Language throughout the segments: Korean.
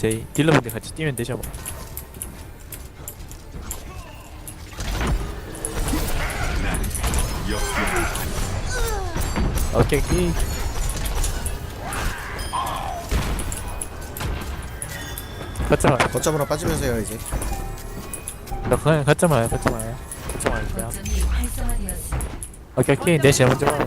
저희 딜러분들 같이 뛰면 되죠 뭐. 오케이 오케이. 가자 거점으로 빠지면서 해요 이제. 나 그냥 가자 마요 가자 마요 가자 마요. 거점이 활성화되었습니다. 오케이 오케이. 내시 먼저. 봐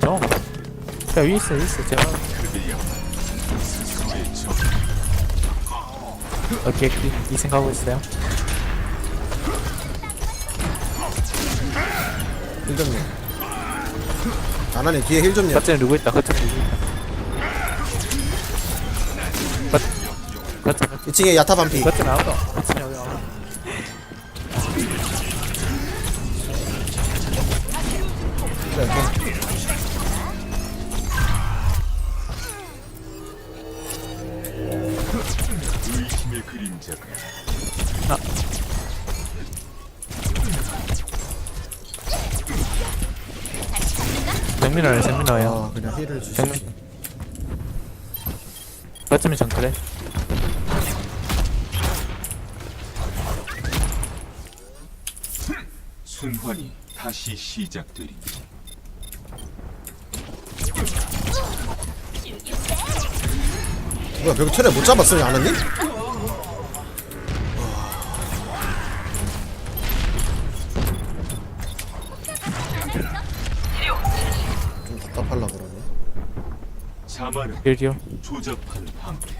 정. 야 위에 있어 위에 있어 제가 오케이 이. 생각하고 있어요. 힐 좀요 아나님 뒤에 힐 좀요 가짜는 누구 있다? 가짜는 누구 있다? 가짜 가짜 2층에 야타 반피. 가짜는 아무도 가짜는 여기 아무도 그래, 그래. 그림자가 정민아요 정민아요. 아 그냥 힐을 주시 정민. 가짜면 정크래. 순환이 다시 시작되리. 뭐야 벽 틀에 못 잡았어요 아나님? 자만은 딜디오 조잡한 방패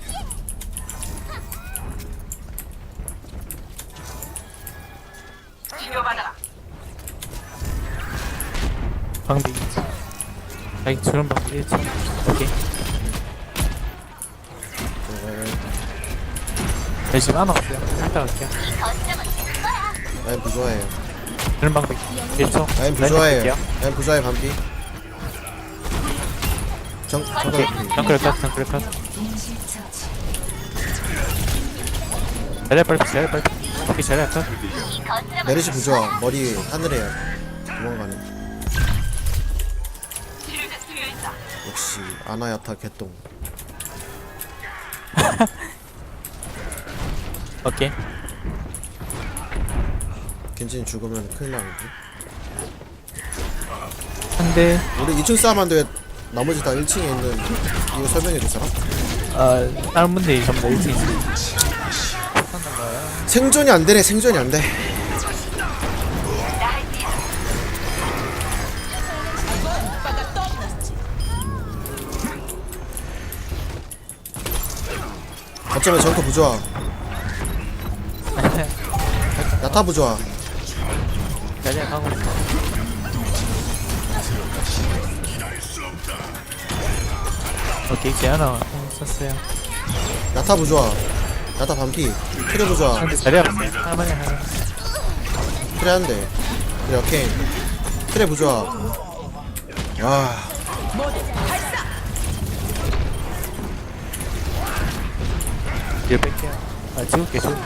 방비 아이 저런 방비 1초. 오케이. 네 지금 하나 없어요. 일단 갈게요. 라인 부조화해요. 저런 방비 1초. 라인 부조화해요. 라인 부조화해 반피 정, 오케이 정글 정크래 컷 정크래 컷. 잘해 빨리 잘해 빨리. 오케이 잘해 컷 메르시 부조화 머리 하늘에 도망가네 역시 아나야타 개똥. 오케이. 겐진 죽으면 큰일 나는데. 한대. 우리 2층 싸움 한데 왜 나머지 다 1층에 있는 이거 설명해 줄 사람? 아 다른 분들이 전부 다 1층 있어요 생존이 안 되네 생존이 안 돼. 어쩌면 정크 부조화 야타 부조화 잘해 가고 있어 오케이 제 하나. 썼어요. 야타 부조화 야타 반피. 트레 부조화 한대 잘해 없어요 할머니 하나 트레 한대. 그래 오케이. 트레 부조화 와딜 뺄게요. 아 지울게 지울게.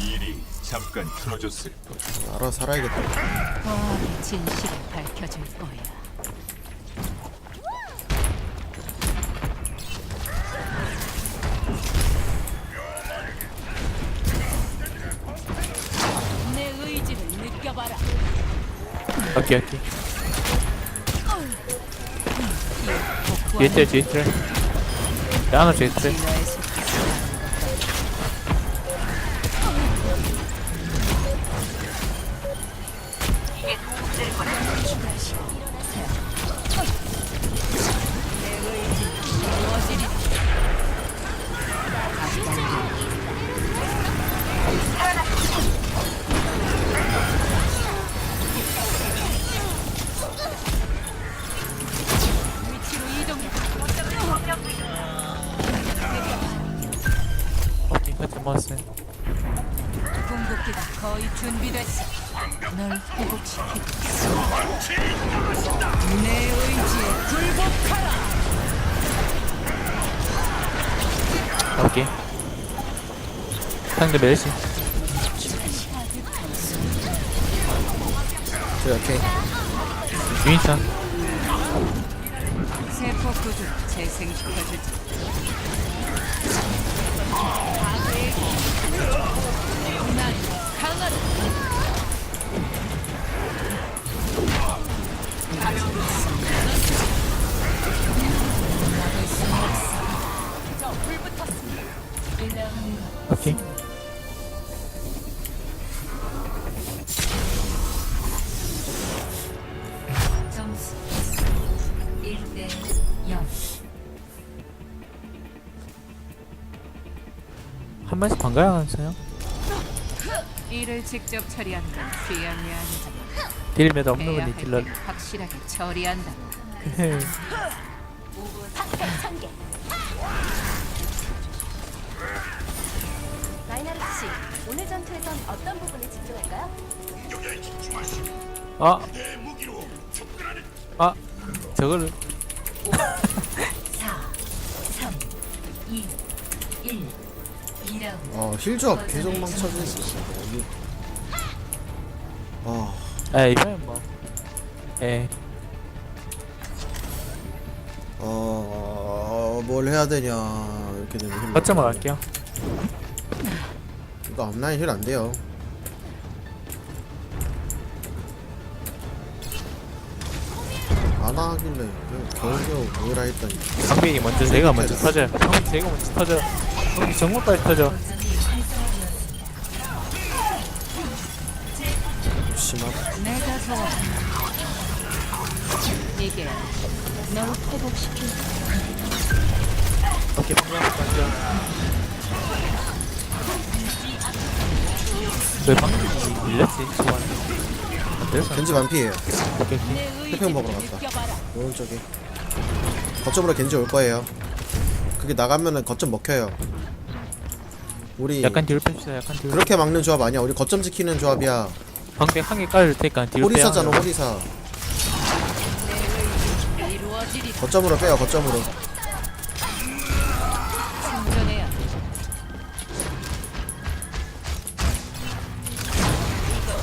일이 잠깐 틀어졌을 뿐 알아 살아야겠다. 보안의 진실을 밝혀줄 거야. 오케이 오케이. 뒤에 뜰 뒤에 뜰 하나 뒤에 뜰 모았어요 궁극기가 거의 준비됐어. 널 회복시키겠어. 내 의지에 굴복하라. 오케이 상대 멜시 오케이 윈선 세포 구조 재생시켜주지. 오케이 한 번씩 반가워하세요 일을 직접 건 귀한 게 아니지. 딜매도 없는 분이 할 딜러 확실하게 처리한다. 라이나르 씨, 오늘 전투에선 어떤 부분에 집중할까요? 아! 아! 저거를 4, 3, 2, 1. 2라운드. 아 힐조합 계속 망쳐지네 여기. 아. 에 이번엔 뭐. 에, 어... 뭘 해야 되냐 이렇게 되면 힘 거점을 갈게요. 이거 앞라인 힐 안 돼요. 안 하길래 그냥 겨우겨우 모이라 했더니. 강빈이 먼저 제가 먼저 터져요. 형이 제가 먼저 터져 정말 빨리 터져 심하다. 내가 도와. 이게 널 회복시킬 오케이 방금 먼저 왜 방금 밀렸지? 안 돼서 겐지 반피에요. 오케이. 태평 먹으러 갔다. 오른쪽에. 거점으로 겐지 올 거예요. 그게 나가면은 거점 먹혀요 우리 약간 뒤로 뺍시다 약간 뒤로. 그렇게 막는 조합 아니야. 우리 거점 지키는 조합이야. 방금 한개 깔을 테니까 뒤로 빼야 호리사잖아 호리사. 거점으로 빼요 거점으로.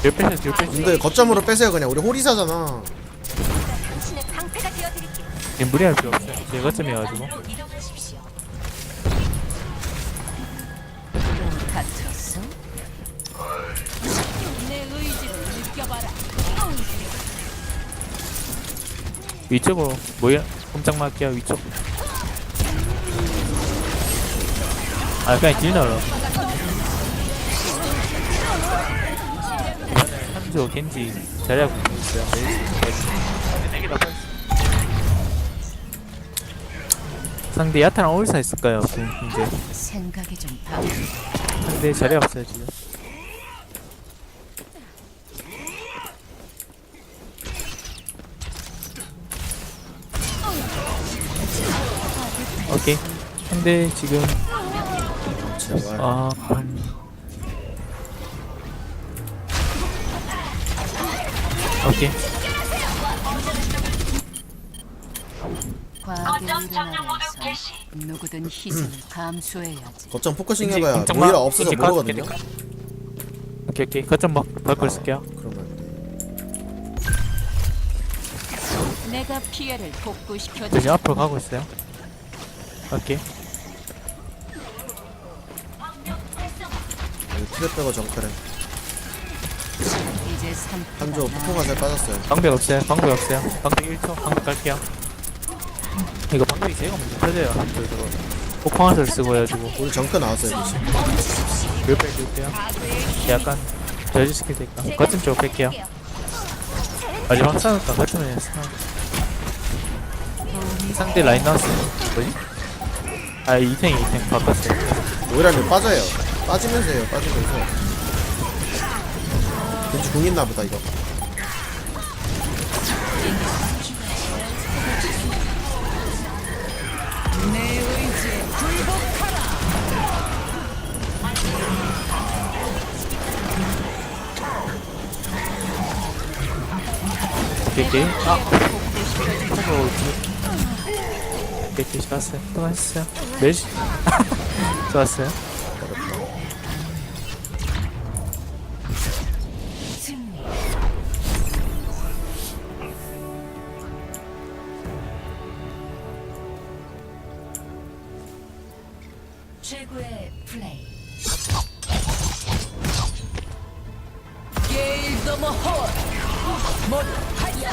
뒤로 빼세요 뒤로 빼세요. 근데 거점으로 빼세요 그냥. 우리 호리사잖아. 지금 무리할 필요 없어요. 제 거점이어가지고 위쪽으로. 모여 꼼짝 말게요 위쪽. 아 그냥 딜 넣어 한조 겐지. 자리하고 있어요. 상대 야타랑 올사 있을까요? 그 이제. 생각이 좀 바뀌. 상대 자리 없어요 지금 오케이 상대 지금 제발 아 음. 오케이 과학의 일어나면서 누구든 희생을 감수해야지. 거점 포커싱 해봐야. 모이라 없어서 모르거든요. 오케이 오케이 거점 막 벌걸 쓸게요 내가 피해를 저 복구시켜줘. 이제 앞으로 가고 있어요 오케이 트랩 빼고 산 한조 폭포가살 빠졌어요. 방벽 없어요. 방벽 없어요. 방벽 1초. 방벽 갈게요. 이거 방벽이 제가 먼저 터져요. 한쪽 저거 폭풍화살 쓰고 해가지고. 우리 정크 나왔어요 지금 몇배 줄게요. 약간 저지시킬 테니까 거점 쪽 뺄게요. 마지막 싸울까 거점에 싸 상대 라인 나왔어요. 뭐지? 아 2탱 2탱. 바꿨어요. 모이라님 빠져요. 빠지면서 해요 빠지면서. 왠지 궁 있나 보다 이거. 오케이 오케이. 아. 포고 오케이 오케이. 좋았어요. 또 맛있어요. 멜시? 좋았어요. 최고의 플레이. 게일 더머 홀. 모두 하야